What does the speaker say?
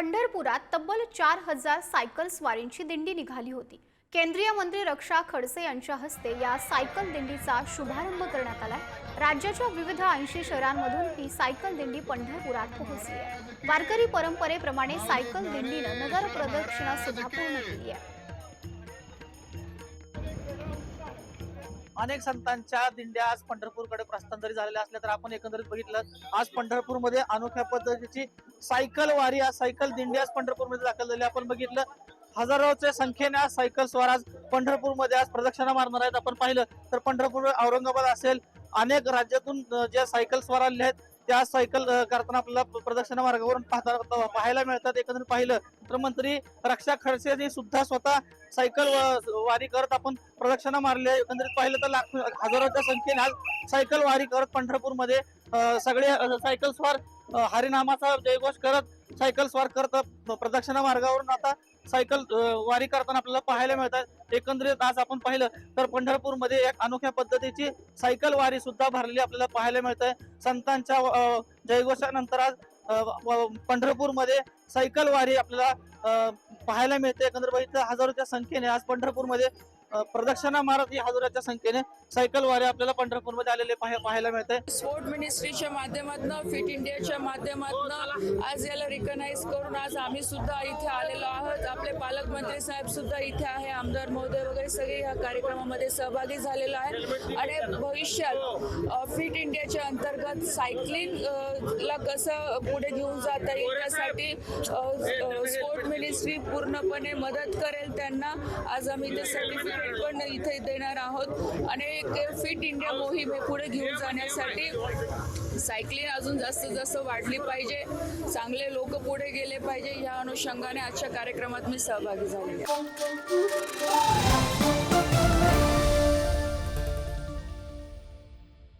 पंढरपुरात तब्बल चार हजार सायकल स्वारींची दिंडी निघाली होती. केंद्रीय मंत्री रक्षा खडसे यांच्या हस्ते या सायकल दिंडीचा शुभारंभ करण्यात आला राज्याच्या विविध ऐंशी शहरांमधून ही सायकल दिंडी पंढरपुरात पोहोचली आहे. वारकरी परंपरेप्रमाणे सायकल दिंडीनं नगर प्रदक्षिणा सुद्धा पूर्ण केली आहे. अनेक संतांच्या दिंड्या आज पंढरपूरकडे प्रस्थांतरित झालेल्या असल्या तर आपण एकंदरीत बघितलं आज पंढरपूरमध्ये अनोख्या पद्धतीची सायकल वारी आज सायकल दिंडी आज पंढरपूरमध्ये दाखल झाली. आपण बघितलं हजारोच्या संख्येने आज सायकल स्वार आज पंढरपूरमध्ये आज प्रदक्षिणा मारणार आहेत. आपण पाहिलं तर पंढरपूर औरंगाबाद असेल अनेक राज्यातून ज्या सायकल स्वार आलेल्या आहेत त्या सायकल करताना आपल्याला प्रदक्षिणा मार्गावरून पाहता पाहायला मिळतात. एकंदरीत पाहिलं तर मंत्री रक्षा खडसे सुद्धा स्वतः सायकल वारी करत आपण प्रदक्षिणा मारली आहे. एकंदरीत पाहिलं तर लाख हजारोच्या संख्येने आज सायकल वारी करत पंढरपूरमध्ये सगळे सायकल स्वार हरिनामाचा जयघोष करत सायकल स्वार करत प्रदक्षिणा मार्गावरून आता सायकल वारी करताना आपल्याला पाहायला मिळतात. एकंदरीत आज आपण पाहिलं तर पंढरपूरमध्ये एक अनोख्या पद्धतीची सायकल वारी सुद्धा भरलेली आपल्याला पाहायला मिळत आहे संतांच्या जयघोषानंतर आज पंढरपूरमध्ये सायकल वारी आपल्याला अं, पाहायला मिळते. एकंदर बघितलं हजारोच्या संख्येने आज पंढरपूरमध्ये प्रदक्षिणा मारत या हजारोच्या संख्येने. सायकल वारे आपल्याला पंढरपूरमध्ये आलेले पाहायला पाहायला आहे स्पोर्ट मिनिस्ट्रीच्या माध्यमातून फिट इंडियाच्या माध्यमातून आज याला रिकग्नाइज करून आज आम्ही सुद्धा इथे आलेलो आहोत. आपले पालकमंत्री साहेब सुद्धा इथे आहे आमदार महोदय वगैरे सगळे या कार्यक्रमामध्ये सहभागी झालेले आहेत. आणि भविष्यात फिट इंडियाच्या अंतर्गत सायकलिंग ला कसं पुढे घेऊन जाता येईल त्यासाठी स्पोर्ट यशस्वी पूर्णपणे मदत करेल त्यांना. आज आम्ही ते सर्टिफिकेट पण इथे देणार आहोत. आणि एक फिट इंडिया मोहीम हे पुढे घेऊन जाण्यासाठी. सायकलिंग अजून जास्त जास्त वाढली पाहिजे. चांगले लोक पुढे गेले पाहिजे. या अनुषंगाने आजच्या कार्यक्रमात मी सहभागी झाले